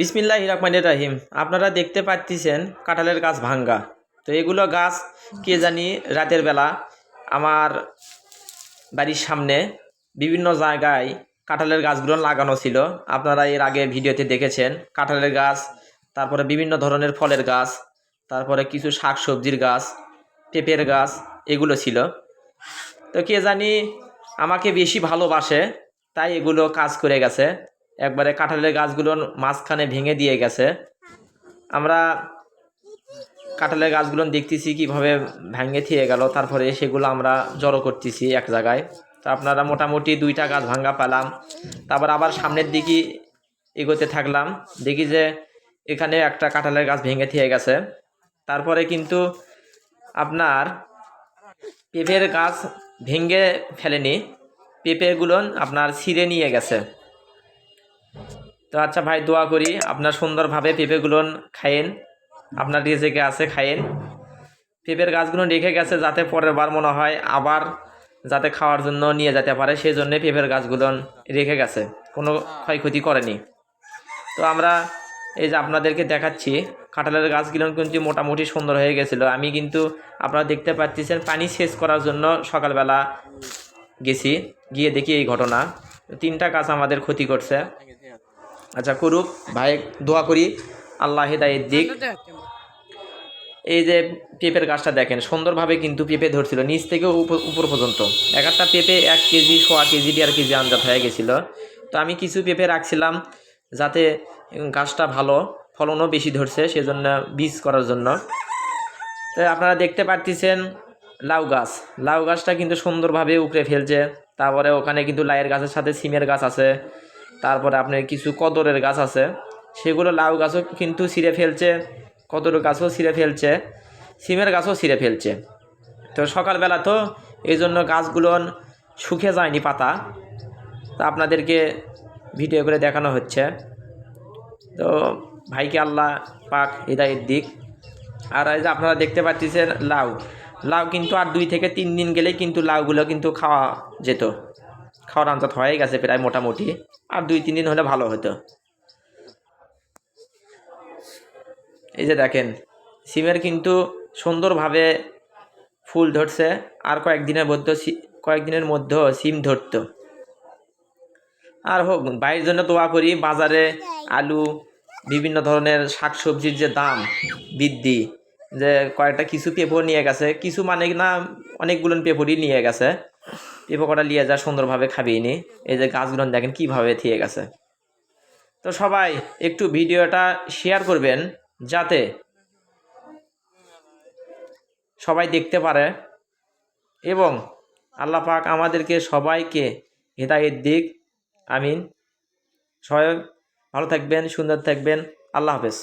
বিসমিল্লাহ রহমানির রাহিম আপনারা দেখতে পাচ্ছেন কাঁঠালের গাছ ভাঙ্গা। তো এগুলো গাছ কে জানি রাতের বেলা আমার বাড়ির সামনে বিভিন্ন জায়গায় কাঁঠালের গাছগুলো লাগানো ছিল। আপনারা এর আগে ভিডিওতে দেখেছেন কাঁঠালের গাছ, তারপরে বিভিন্ন ধরনের ফলের গাছ, তারপরে কিছু শাক সবজির গাছ, পেঁপের গাছ, এগুলো ছিল। তো কে জানি আমাকে বেশি ভালোবাসে, তাই এগুলো কাজ করে গেছে। একবারে কাঁঠালের গাছগুলো মাঝখানে ভেঙে দিয়ে গেছে। আমরা কাঁঠালের গাছগুলো দেখতেছি কীভাবে ভেঙে থিয়ে গেল, তারপরে সেগুলো আমরা জড়ো করতেছি এক জায়গায়। তো আপনারা মোটামুটি দুইটা গাছ ভাঙ্গা পেলাম। তারপর আবার সামনের দিকে এগোতে থাকলাম। দেখি যে এখানে একটা কাঁঠালের গাছ ভেঙে থিয়ে গেছে। তারপরে কিন্তু আপনার পেঁপের গাছ ভেঙে ফেলেনি। পেঁপেগুলো আপনার ছিঁড়ে নিয়ে গেছে। তো আচ্ছা ভাই, দোয়া করি আপনার সুন্দরভাবে পেঁপেগুলো খায়েন আপনার রেজেকে আছে খায়েন পেঁপের গাছগুলো রেখে গেছে যাতে পরের বার মনে হয় আবার যাতে খাওয়ার জন্য নিয়ে যেতে পারে, সেই জন্যে পেঁপের গাছগুলো রেখে গেছে। কোনো ক্ষয়ক্ষতি করেনি। তো আমরা এই যে আপনাদেরকে দেখাচ্ছি, কাঁঠালের গাছগুলো কিন্তু মোটামুটি সুন্দর হয়ে গেছিল। আমি কিন্তু আপনারা দেখতে পাচ্ছেন, পানি সেচ করার জন্য সকালবেলা গেছি। গিয়ে দেখি এই ঘটনা। তিনটা গাছ আমাদের ক্ষতি করছে। আচ্ছা করুক। ভাই দোয়া করি। আল্লাহ হেদায়ের দিক। এই যে পেঁপের গাছটা দেখেন সুন্দরভাবে কিন্তু পেঁপে ধরছিল নিচ থেকে উপ- উপর পর্যন্ত। এক একটা পেঁপে এক কেজি সোয়া কেজি দেড় কেজি আন্দাজ হয়ে গেছিল। তো আমি কিছু পেঁপে রাখছিলাম যাতে গাছটা ভালো ফলনও বেশি ধরছে সেজন্য বীজ করার জন্য। তো আপনারা দেখতে পারতেছেন লাউ গাছ। লাউ গাছটা কিন্তু সুন্দরভাবে উপড়ে ফেলছে। তারপরে ওখানে কিন্তু লাইয়ের গাছের সাথে সিমের গাছ আছে। তারপরে আপনার কিছু কদরের গাছ আছে। সেগুলো লাউ গাছও কিন্তু ছিঁড়ে ফেলছে কদরের গাছও ছিঁড়ে ফেলছে, সিমের গাছও ছিঁড়ে ফেলছে। তো সকালবেলা তো এই জন্য গাছগুলো শুকিয়ে যায়নি পাতা। তা আপনাদেরকে ভিডিও করে দেখানো হচ্ছে। তো ভাইকে আল্লাহ পাক হৃদায়ের দিক। আর এই যে আপনারা দেখতে পাচ্ছেন লাউ। লাউ কিন্তু আর দুই থেকে তিন দিন গেলেই কিন্তু লাউগুলো কিন্তু খাওয়া যেত। খাওয়ার আন্তত হয়ে গেছে প্রায় মোটামুটি। আর দুই, তিন দিন হলে ভালো হতো। এই যে দেখেন, সিমের কিন্তু সুন্দরভাবে ফুল ধরছে। আর কয়েকদিনের মধ্যে কয়েকদিনের মধ্যেও সিম ধরতো। আর হোক, ভাইয়ের জন্য দোয়া করি, বাজারে আলু, বিভিন্ন ধরনের শাকসবজির যে দাম বৃদ্ধি, যে কয়েকটা কিছু পেপর নিয়ে গেছে। কিছু মানে না, অনেকগুলো পেপরই নিয়ে গেছে। পেপর কটা নিয়ে যা সুন্দরভাবে খাবিয়ে নি। এই যে গাছগুলো দেখেন কীভাবে থিয়ে গেছে। তো সবাই একটু ভিডিওটা শেয়ার করবেন যাতে সবাই দেখতে পারে এবং আল্লাহ পাক আমাদেরকে সবাইকে হেদায়ের দিক। আমিন। সবাই ভালো থাকবেন, সুন্দর থাকবেন। আল্লাহ হাফেজ।